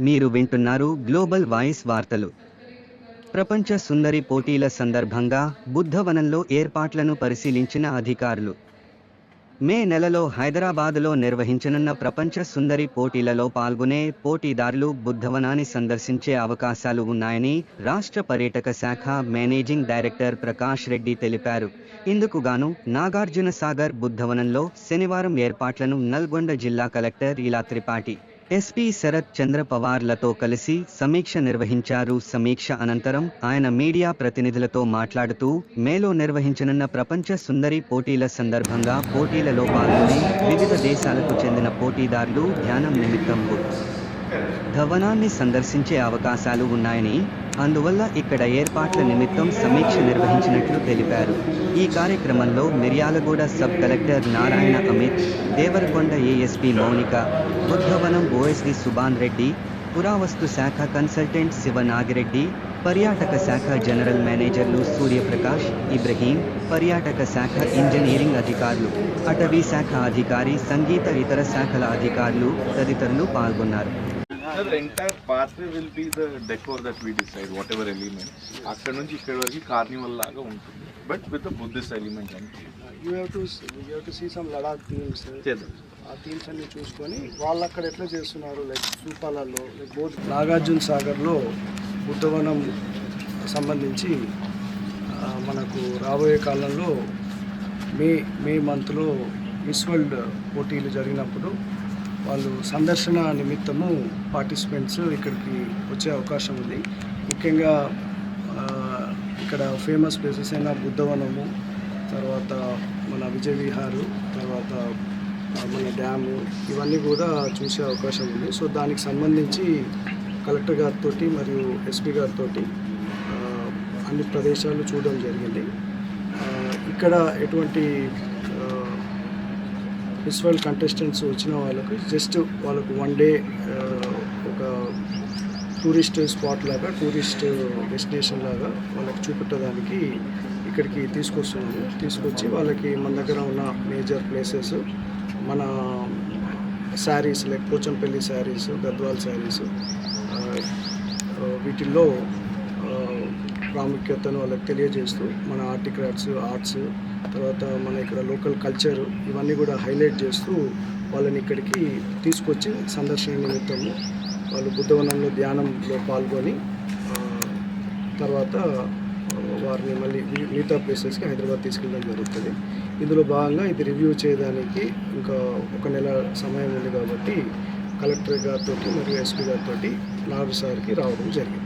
మీరు వింటున్నారు global voice వార్తలు. ప్రపంచ సుందరి పోటీల సందర్భంగా బుద్ధవనంలో ఏర్పాట్లను పరిశీలించిన అధికారులు. మే నెలలో హైదరాబాదులో నిర్వహించనున్న ప్రపంచ సుందరి పోటీలలో పాల్గొనే పోటీదారులు బుద్ధవనాన్ని సందర్శించే అవకాశాలు ఉన్నాయని రాష్ట్ర పర్యాటక శాఖ మేనేజింగ్ డైరెక్టర్ ప్రకాష్ రెడ్డి తెలిపారు. ఇందుకుగాను నాగార్జున సాగర్ బుద్ధవనంలో శనివారం ఏర్పాట్లను నల్గొండ జిల్లా కలెక్టర్ ఇలా త్రిపాఠి. ఎస్పీ శరత్ చంద్ర పవార్లతో కలిసి సమీక్ష నిర్వహించారు. సమీక్ష అనంతరం ఆయన మీడియా ప్రతినిధులతో మాట్లాడుతూ మేలో నిర్వహించనున్న ప్రపంచ సుందరి పోటీల సందర్భంగా పోటీలలో పాల్గొని వివిధ దేశాలకు చెందిన పోటీదారులు ధ్యానం నిమిత్తం ధవనాన్ని సందర్శించే అవకాశాలు ఉన్నాయని అందువల్ల ఇక్కడ ఏర్పాట్ల నిమిత్తం సమీక్ష నిర్వహించినట్లు తెలిపారు. ఈ కార్యక్రమంలో Miryalaguda sub collector Narayana Amit Devarakonda ASP Mounika Buddhavanam OSD Subhan Reddy పురావస్తు శాఖ కన్సల్టెంట్ శివ నాగిరెడ్డి పర్యాటక శాఖ జనరల్ మేనేజర్లు సూర్యప్రకాష్ ఇబ్రహీం పర్యాటక శాఖ ఇంజనీరింగ్ అధికారులు అటవీ శాఖ అధికారి సంగీత ఇతర శాఖల అధికారులు తదితరులు పాల్గొన్నారు. So the entire pathway will be the decor that we decide, whatever element. అక్కడ నుంచి ఇక్కడ వరకు కార్నివల్ లాగా ఉంటుంది. బట్ విత్ బుద్ధిస్ట్ ఎలిమెంట్ అంటే you have to you have to see some Ladakh themes చేద్దాం. ఆ థీమ్స్ అన్ని చూసుకొని వాళ్ళు అక్కడ ఎట్లా చేస్తున్నారు లైక్ శిల్పాలలో లైక్ బోత్ నాగార్జున సాగర్లో బుద్ధవనం సంబంధించి మనకు రాబోయే కాలంలో మే మే మంత్లో మిస్ వరల్డ్ పోటీలు జరిగినప్పుడు వాళ్ళు సందర్శన నిమిత్తము పార్టిసిపెంట్స్ ఇక్కడికి వచ్చే అవకాశం ఉంది. ముఖ్యంగా ఇక్కడ ఫేమస్ ప్లేసెస్ అయిన బుద్ధవనము తర్వాత మన విజయ విహారు తర్వాత మన డ్యాము ఇవన్నీ కూడా చూసే అవకాశం ఉంది. సో దానికి సంబంధించి కలెక్టర్ గారితో మరియు ఎస్పీ గారితో అన్ని ప్రదేశాలు చూడడం జరిగింది. ఇక్కడ ఎటువంటి మిస్ వరల్డ్ కంటెస్టెంట్స్ వచ్చిన వాళ్ళకు జస్ట్ వాళ్ళకు వన్ డే ఒక టూరిస్ట్ స్పాట్ లాగా టూరిస్ట్ డెస్టినేషన్ లాగా వాళ్ళకి చూపెట్టడానికి ఇక్కడికి తీసుకొస్తున్నాము తీసుకొచ్చి వాళ్ళకి మన దగ్గర ఉన్న మేజర్ ప్లేసెస్ మన saris like Pochampally saris Gadwal saris వీటిల్లో ప్రాముఖ్యతను వాళ్ళకి తెలియజేస్తూ మన ఆర్ట్ క్రాఫ్ట్స్ ఆర్ట్స్ తర్వాత మన ఇక్కడ లోకల్ కల్చర్ ఇవన్నీ కూడా హైలైట్ చేస్తూ వాళ్ళని ఇక్కడికి తీసుకొచ్చి సందర్శన నిమిత్తము వాళ్ళు బుద్ధవనంలో ధ్యానంలో పాల్గొని తర్వాత వారిని మళ్ళీ మిగతా ప్లేసెస్కి హైదరాబాద్ తీసుకెళ్ళడం జరుగుతుంది. ఇందులో భాగంగా ఇది రివ్యూ చేయడానికి ఇంకా ఒక నెల సమయం ఉంది కాబట్టి కలెక్టర్ గారితో మరియు ఎస్పీ గారితో నాలుగు సార్కి రావడం జరిగింది.